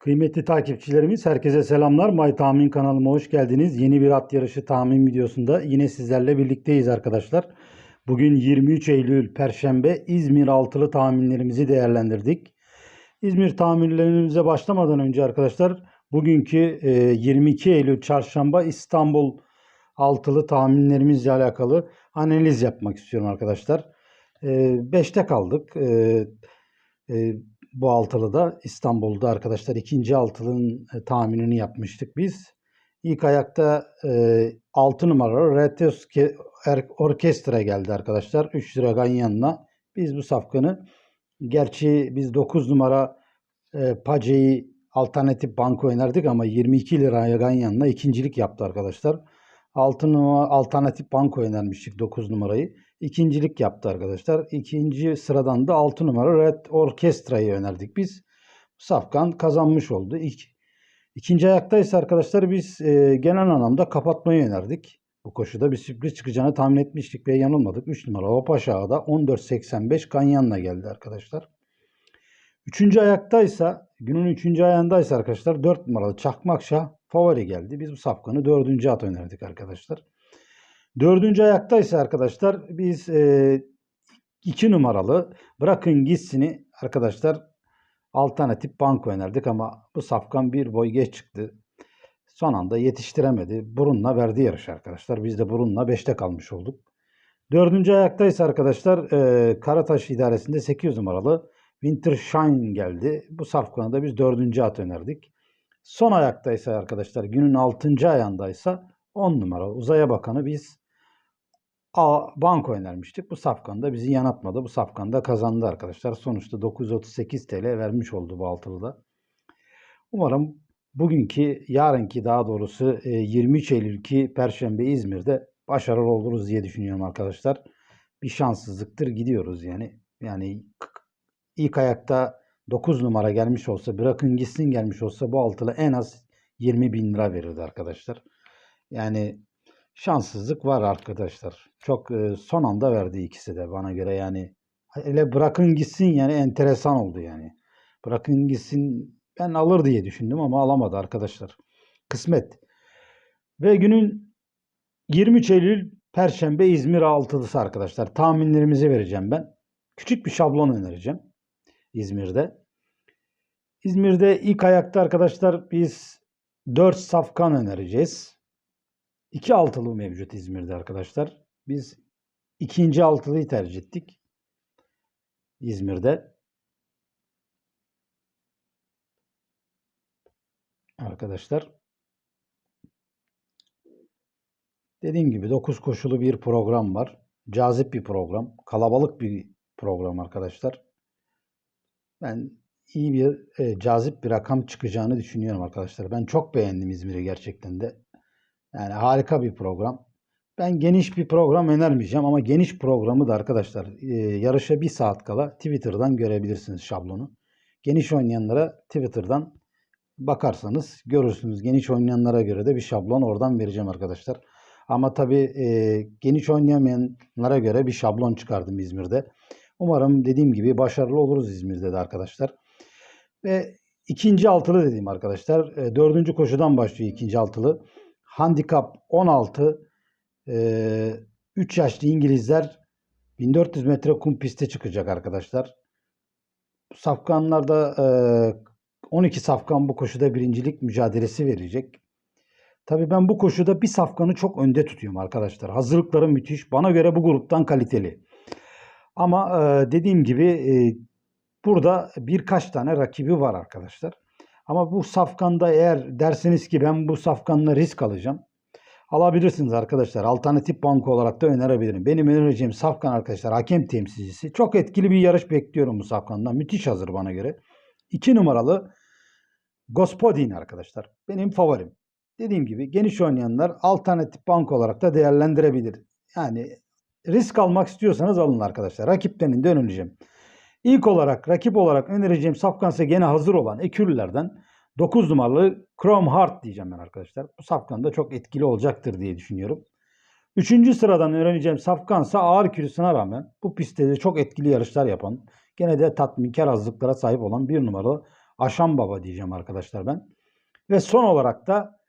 Kıymetli takipçilerimiz herkese selamlar. May Tahmin kanalıma hoş geldiniz. Yeni bir at yarışı tahmin videosunda yine sizlerle birlikteyiz arkadaşlar. Bugün 23 Eylül Perşembe İzmir altılı tahminlerimizi değerlendirdik. İzmir tahminlerimize başlamadan önce arkadaşlar bugünkü e, 22 Eylül Çarşamba İstanbul altılı tahminlerimizle alakalı analiz yapmak istiyorum arkadaşlar. 5'te kaldık. Bu altılıda İstanbul'da arkadaşlar ikinci altılının e, tahminini yapmıştık biz. İlk ayakta e, 6 numaralı Er- Orkestra geldi arkadaşlar. 3 lira ganyanla. Biz bu safkanı gerçi biz 9 numara e, Pace'yi alternatif banko oynardık ama 22 liraya ganyanla ikincilik yaptı arkadaşlar. 6 numara alternatif banko önermiştik 9 numarayı. İkincilik yaptı arkadaşlar. İkinci sıradan da 6 numara Red Orkestra'yı önerdik biz. Safkan kazanmış oldu. İlk, ikinci ayaktaysa arkadaşlar biz e, genel anlamda kapatmayı önerdik. Bu koşuda bir sürpriz çıkacağını tahmin etmiştik ve yanılmadık. 3 numara Hop Aşağı'da 14.85 Ganyan'la geldi arkadaşlar. Üçüncü ayaktaysa, günün üçüncü ayağındaysa arkadaşlar 4 numaralı Çakmakşah favori geldi. Biz bu safkanı dördüncü at önerdik arkadaşlar. Dördüncü ayaktaysa arkadaşlar biz e, iki numaralı bırakın gitsini arkadaşlar alternatif banko önerdik ama bu safkan bir boy geç çıktı. Son anda yetiştiremedi. Burunla verdi yarış arkadaşlar. Biz de burunla 5'te kalmış olduk. Dördüncü ayaktaysa arkadaşlar e, Karataş idaresinde 8 numaralı Winter Shine geldi. Bu safkanı da biz dördüncü at önerdik. Son ayaktaysa arkadaşlar günün altıncı ayağındaysa 10 numara uzaya bakanı biz Banko önermiştik. Bu safkanda bizi yanatmadı. Bu safkanda kazandı arkadaşlar. Sonuçta 938 TL vermiş oldu bu altılıda. Umarım bugünkü, yarınki daha doğrusu e, 23 Eylül'ki Perşembe İzmir'de başarılı oluruz diye düşünüyorum arkadaşlar. Bir şanssızlıktır gidiyoruz yani. Yani ilk ayakta 9 numara gelmiş olsa, bırakın gitsin gelmiş olsa bu altılı en az 20 bin lira verirdi arkadaşlar. Yani şanssızlık var arkadaşlar. Çok e, son anda verdi ikisi de bana göre yani. Hele bırakın gitsin yani enteresan oldu yani. Bırakın gitsin ben alır diye düşündüm ama alamadı arkadaşlar. Kısmet. Ve günün 23 Eylül Perşembe İzmir altılısı arkadaşlar. Tahminlerimizi vereceğim ben. Küçük bir şablon önereceğim İzmir'de. İzmir'de ilk ayakta arkadaşlar biz 4 safkan önereceğiz. İki altılı mevcut İzmir'de arkadaşlar. Biz ikinci altılıyı tercih ettik. İzmir'de. Arkadaşlar. Dediğim gibi 9 koşulu bir program var. Cazip bir program. Kalabalık bir program arkadaşlar. Ben iyi bir e, cazip bir rakam çıkacağını düşünüyorum arkadaşlar. Ben çok beğendim İzmir'i gerçekten de. Yani harika bir program. Ben geniş bir program önermeyeceğim ama geniş programı da arkadaşlar e, yarışa bir saat kala Twitter'dan görebilirsiniz şablonu. Geniş oynayanlara Twitter'dan bakarsanız görürsünüz. Geniş oynayanlara göre de bir şablon oradan vereceğim arkadaşlar. Ama tabii e, geniş oynayamayanlara göre bir şablon çıkardım İzmir'de. Umarım dediğim gibi başarılı oluruz İzmir'de de arkadaşlar. Ve ikinci altılı dediğim arkadaşlar. E, dördüncü koşudan başlıyor ikinci altılı. Handikap 16. E, 3 yaşlı İngilizler 1400 metre kum piste çıkacak arkadaşlar. Safkanlarda e, 12 safkan bu koşuda birincilik mücadelesi verecek. Tabii ben bu koşuda bir safkanı çok önde tutuyorum arkadaşlar. Hazırlıkları müthiş. Bana göre bu gruptan kaliteli. Ama e, dediğim gibi e, burada birkaç tane rakibi var arkadaşlar. Ama bu safkanda eğer dersiniz ki ben bu safkanla risk alacağım. Alabilirsiniz arkadaşlar. Alternatif banko olarak da önerebilirim. Benim önereceğim safkan arkadaşlar hakem temsilcisi. Çok etkili bir yarış bekliyorum bu safkandan. Müthiş hazır bana göre. 2 numaralı Gospodin arkadaşlar. Benim favorim. Dediğim gibi geniş oynayanlar alternatif banko olarak da değerlendirebilir. Yani risk almak istiyorsanız alın arkadaşlar. Rakiplerinin de önereceğim. İlk olarak rakip olarak önereceğim safkansa gene hazır olan ekürlerden 9 numaralı Chrome Heart diyeceğim ben arkadaşlar. Bu safkan da çok etkili olacaktır diye düşünüyorum. Üçüncü sıradan öğreneceğim safkansa ağır kilosuna rağmen bu pistte de çok etkili yarışlar yapan, gene de tatminkar hazırlıklara sahip olan bir numaralı Aşan Baba diyeceğim arkadaşlar ben. Ve son olarak da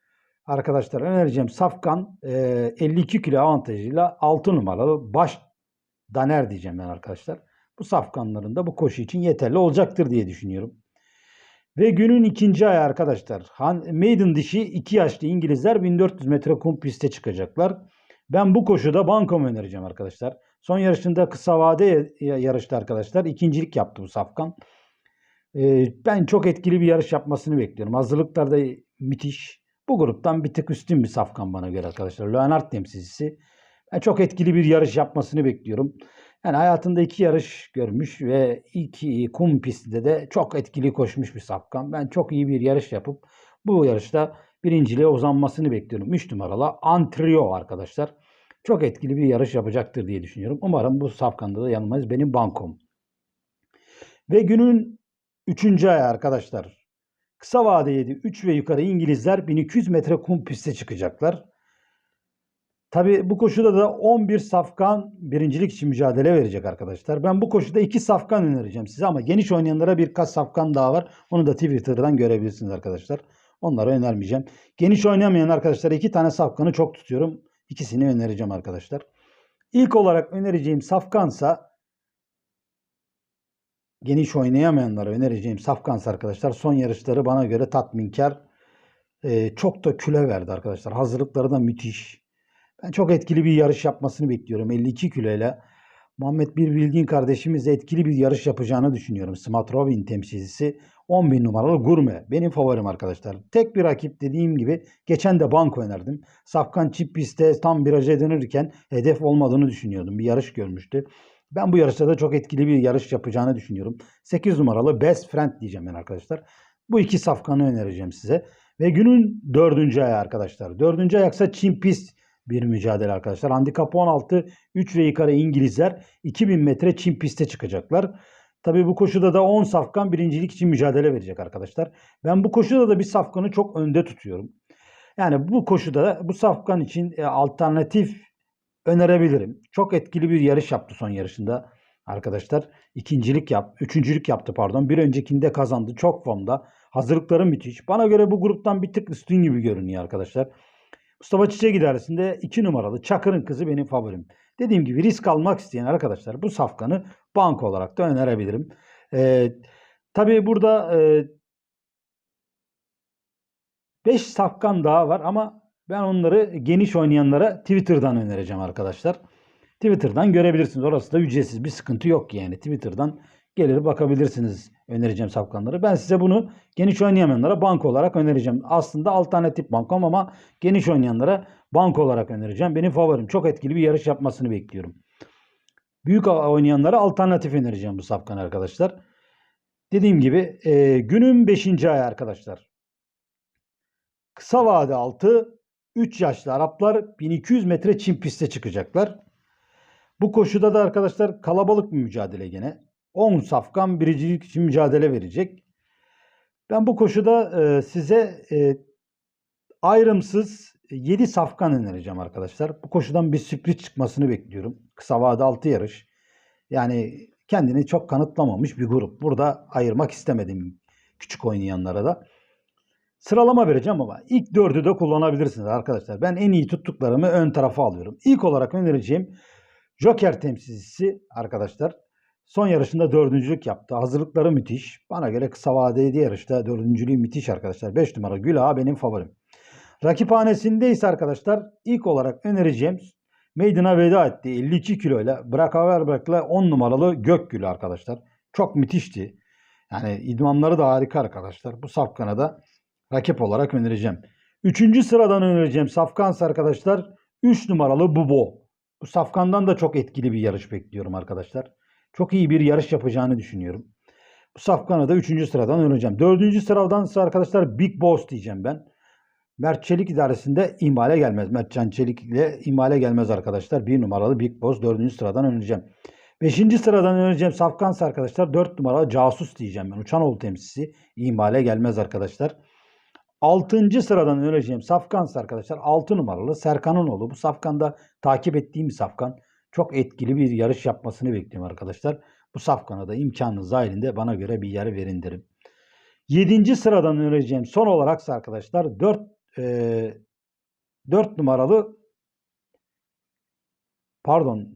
arkadaşlar önereceğim Safkan e, 52 kilo avantajıyla 6 numaralı baş Daner diyeceğim ben arkadaşlar. Bu safkanların da bu koşu için yeterli olacaktır diye düşünüyorum. Ve günün ikinci ayı arkadaşlar. Maiden dişi 2 yaşlı İngilizler 1400 metre kum piste çıkacaklar. Ben bu koşuda bankomu önereceğim arkadaşlar. Son yarışında kısa vade ya- yarıştı arkadaşlar. İkincilik yaptı bu safkan. Ee, ben çok etkili bir yarış yapmasını bekliyorum. Hazırlıklarda müthiş. Bu gruptan bir tık üstün bir safkan bana göre arkadaşlar. Leonard temsilcisi. Ben çok etkili bir yarış yapmasını bekliyorum. Yani hayatında iki yarış görmüş ve iki kum pistinde de çok etkili koşmuş bir safkan. Ben çok iyi bir yarış yapıp bu yarışta birinciliğe uzanmasını bekliyorum. 3 numaralı Antrio arkadaşlar. Çok etkili bir yarış yapacaktır diye düşünüyorum. Umarım bu safkanda da yanılmayız. Benim bankom. Ve günün 3. ayı arkadaşlar. Kısa vadeydi 3 ve yukarı İngilizler 1200 metre kum piste çıkacaklar. Tabi bu koşuda da 11 safkan birincilik için mücadele verecek arkadaşlar. Ben bu koşuda 2 safkan önereceğim size ama geniş oynayanlara birkaç safkan daha var. Onu da Twitter'dan görebilirsiniz arkadaşlar. Onları önermeyeceğim. Geniş oynamayan arkadaşlara 2 tane safkanı çok tutuyorum. İkisini önereceğim arkadaşlar. İlk olarak önereceğim safkansa geniş oynayamayanlara önereceğim safkansa arkadaşlar son yarışları bana göre tatminkar. Ee, çok da küle verdi arkadaşlar. Hazırlıkları da müthiş. Ben çok etkili bir yarış yapmasını bekliyorum. 52 kiloyla Muhammed Bir Bilgin kardeşimiz de etkili bir yarış yapacağını düşünüyorum. Smart Robin temsilcisi 11 numaralı Gurme. Benim favorim arkadaşlar. Tek bir rakip dediğim gibi geçen de banko önerdim. Safkan çip pistte tam viraja dönürken hedef olmadığını düşünüyordum. Bir yarış görmüştü. Ben bu yarışta da çok etkili bir yarış yapacağını düşünüyorum. 8 numaralı Best Friend diyeceğim ben arkadaşlar. Bu iki safkanı önereceğim size. Ve günün dördüncü ayağı arkadaşlar. Dördüncü ayaksa Çin pist bir mücadele arkadaşlar. Handikap 16, 3 ve yukarı İngilizler 2000 metre Çin piste çıkacaklar. Tabii bu koşuda da 10 safkan birincilik için mücadele verecek arkadaşlar. Ben bu koşuda da bir safkanı çok önde tutuyorum. Yani bu koşuda bu safkan için e, alternatif önerebilirim. Çok etkili bir yarış yaptı son yarışında arkadaşlar. İkincilik yap, üçüncülük yaptı pardon. Bir öncekinde kazandı. Çok formda. Hazırlıkları müthiş. Bana göre bu gruptan bir tık üstün gibi görünüyor arkadaşlar. Mustafa Çiçek idaresinde 2 numaralı Çakır'ın kızı benim favorim. Dediğim gibi risk almak isteyen arkadaşlar bu safkanı bank olarak da önerebilirim. Ee, tabii burada 5 safkan daha var ama ben onları geniş oynayanlara Twitter'dan önereceğim arkadaşlar. Twitter'dan görebilirsiniz. Orası da ücretsiz bir sıkıntı yok yani. Twitter'dan gelir bakabilirsiniz önereceğim safkanları. Ben size bunu geniş oynayamayanlara bank olarak önereceğim. Aslında alternatif bankom ama geniş oynayanlara bank olarak önereceğim. Benim favorim. Çok etkili bir yarış yapmasını bekliyorum. Büyük oynayanlara alternatif önereceğim bu safkan arkadaşlar. Dediğim gibi e, günün 5. ayı arkadaşlar. Kısa vade altı 3 yaşlı Araplar 1200 metre çim piste çıkacaklar. Bu koşuda da arkadaşlar kalabalık bir mücadele gene. 10 safkan biricilik için mücadele verecek. Ben bu koşuda e, size e, ayrımsız 7 safkan önereceğim arkadaşlar. Bu koşudan bir sürpriz çıkmasını bekliyorum. Kısa vade 6 yarış. Yani kendini çok kanıtlamamış bir grup. Burada ayırmak istemedim küçük oynayanlara da. Sıralama vereceğim ama ilk dördü de kullanabilirsiniz arkadaşlar. Ben en iyi tuttuklarımı ön tarafa alıyorum. İlk olarak önereceğim Joker temsilcisi arkadaşlar. Son yarışında dördüncülük yaptı. Hazırlıkları müthiş. Bana göre kısa vadeli yarışta dördüncülüğü müthiş arkadaşlar. 5 numara Gül Ağa benim favorim. Rakiphanesinde ise arkadaşlar ilk olarak önereceğim Maiden'a veda etti. 52 kiloyla Burak Haverberg'le 10 numaralı Gökgül arkadaşlar. Çok müthişti. Yani idmanları da harika arkadaşlar. Bu safkanı da rakip olarak önereceğim. Üçüncü sıradan önereceğim Safkans arkadaşlar. 3 numaralı Bubo. Bu Safkan'dan da çok etkili bir yarış bekliyorum arkadaşlar. Çok iyi bir yarış yapacağını düşünüyorum. Bu Safkan'ı da 3. sıradan önereceğim. 4. sıradan ise arkadaşlar Big Boss diyeceğim ben. Mert Çelik idaresinde ihmale gelmez. Mert Can Çelik ile ihmale gelmez arkadaşlar. 1 numaralı Big Boss 4. sıradan önereceğim. 5. sıradan önereceğim Safkans arkadaşlar. 4 numaralı Casus diyeceğim ben. Uçanoğlu temsilcisi ihmale gelmez arkadaşlar. 6. sıradan önereceğim Safkans arkadaşlar. 6 numaralı Serkan'ın oğlu. Bu Safkan'da takip ettiğim bir Safkan. Çok etkili bir yarış yapmasını bekliyorum arkadaşlar. Bu Safkan'a da imkanınız dahilinde bana göre bir yer verin derim. 7. sıradan önereceğim son olaraksa arkadaşlar 4 e, 4 numaralı pardon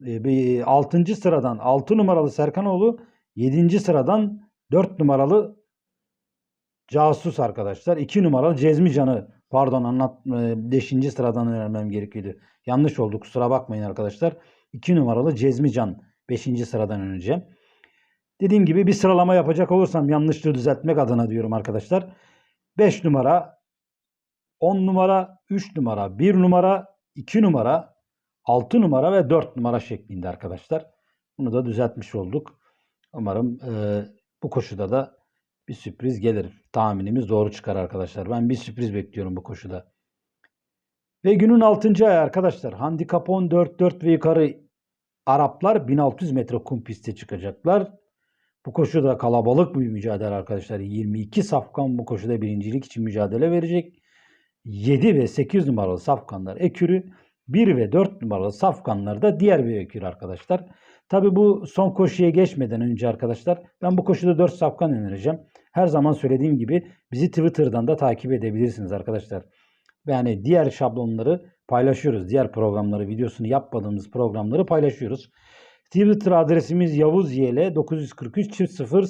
6. sıradan 6 numaralı Serkanoğlu 7. sıradan 4 numaralı Casus arkadaşlar. 2 numaralı Cezmi Can'ı pardon anlat 5. sıradan önermem gerekiyordu. Yanlış oldu kusura bakmayın arkadaşlar. 2 numaralı Cezmi Can 5. sıradan önereceğim. Dediğim gibi bir sıralama yapacak olursam yanlışlığı düzeltmek adına diyorum arkadaşlar. 5 numara, 10 numara, 3 numara, 1 numara, 2 numara, 6 numara ve 4 numara şeklinde arkadaşlar. Bunu da düzeltmiş olduk. Umarım e, bu koşuda da bir sürpriz gelir. Tahminimiz doğru çıkar arkadaşlar. Ben bir sürpriz bekliyorum bu koşuda. Ve günün 6. ayı arkadaşlar. Handikap 14, 4 ve yukarı Araplar 1600 metre kum piste çıkacaklar. Bu koşuda kalabalık bir mücadele arkadaşlar. 22 safkan bu koşuda birincilik için mücadele verecek. 7 ve 8 numaralı safkanlar ekürü. 1 ve 4 numaralı safkanlar da diğer bir ekür arkadaşlar. Tabi bu son koşuya geçmeden önce arkadaşlar ben bu koşuda 4 safkan önereceğim. Her zaman söylediğim gibi bizi Twitter'dan da takip edebilirsiniz arkadaşlar. Yani diğer şablonları paylaşıyoruz. Diğer programları videosunu yapmadığımız programları paylaşıyoruz. Twitter adresimiz Yavuz YL 943 çift 0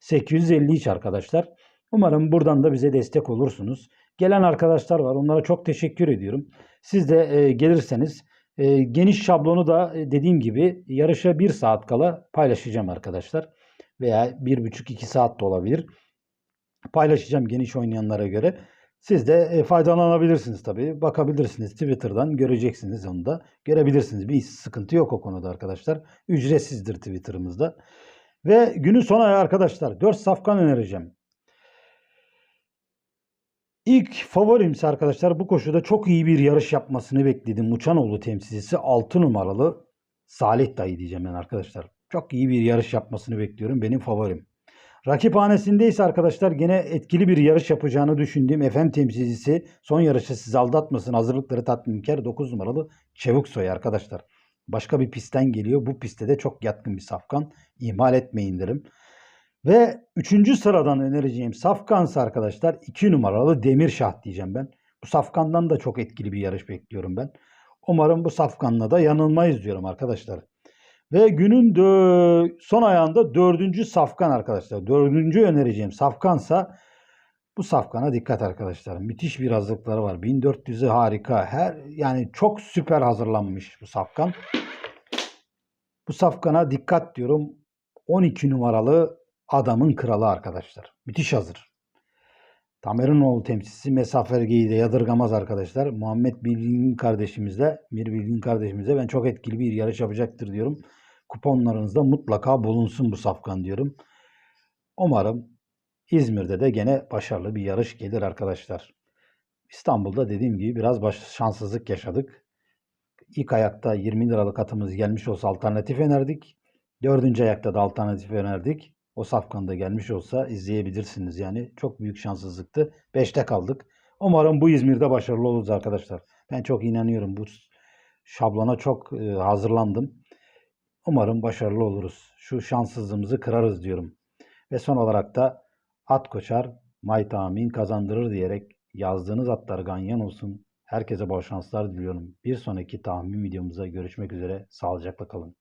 853 arkadaşlar. Umarım buradan da bize destek olursunuz. Gelen arkadaşlar var. Onlara çok teşekkür ediyorum. Siz de e, gelirseniz e, geniş şablonu da e, dediğim gibi yarışa 1 saat kala paylaşacağım arkadaşlar. Veya 1,5-2 saat de olabilir. Paylaşacağım geniş oynayanlara göre. Siz de e, faydalanabilirsiniz tabii. Bakabilirsiniz Twitter'dan göreceksiniz onu da. Görebilirsiniz. Bir sıkıntı yok o konuda arkadaşlar. Ücretsizdir Twitter'ımızda. Ve günün son ayı arkadaşlar 4 safkan önereceğim. İlk favorimse arkadaşlar bu koşuda çok iyi bir yarış yapmasını bekledim. Uçanoğlu temsilcisi 6 numaralı Salih dayı diyeceğim ben arkadaşlar. Çok iyi bir yarış yapmasını bekliyorum. Benim favorim. Rakiphanesinde ise arkadaşlar gene etkili bir yarış yapacağını düşündüğüm FM temsilcisi son yarışı sizi aldatmasın hazırlıkları tatminkar 9 numaralı Çevuk Soy arkadaşlar. Başka bir pistten geliyor. Bu pistte de çok yatkın bir safkan. İhmal etmeyin derim. Ve 3. sıradan önereceğim safkansa arkadaşlar 2 numaralı Demirşah diyeceğim ben. Bu safkandan da çok etkili bir yarış bekliyorum ben. Umarım bu safkanla da yanılmayız diyorum arkadaşlar. Ve günün dö- son ayağında dördüncü safkan arkadaşlar. Dördüncü önereceğim safkansa bu safkana dikkat arkadaşlar. Müthiş bir hazırlıkları var. 1400'ü harika. Her yani çok süper hazırlanmış bu safkan. Bu safkana dikkat diyorum. 12 numaralı adamın kralı arkadaşlar. Müthiş hazır. Tamerinoğlu temsilcisi mesafergeyi de yadırgamaz arkadaşlar. Muhammed Bilgin kardeşimizle, Mir Bilgin kardeşimizle ben çok etkili bir yarış yapacaktır diyorum. Kuponlarınızda mutlaka bulunsun bu safkan diyorum. Umarım İzmir'de de gene başarılı bir yarış gelir arkadaşlar. İstanbul'da dediğim gibi biraz baş, şanssızlık yaşadık. İlk ayakta 20 liralık atımız gelmiş olsa alternatif önerdik. Dördüncü ayakta da alternatif önerdik. O safkanda gelmiş olsa izleyebilirsiniz. Yani çok büyük şanssızlıktı. Beşte kaldık. Umarım bu İzmir'de başarılı oluruz arkadaşlar. Ben çok inanıyorum. Bu şablona çok e, hazırlandım. Umarım başarılı oluruz. Şu şanssızlığımızı kırarız diyorum. Ve son olarak da at koşar, may tahmin kazandırır diyerek yazdığınız atlar ganyan olsun. Herkese bol şanslar diliyorum. Bir sonraki tahmin videomuzda görüşmek üzere. Sağlıcakla kalın.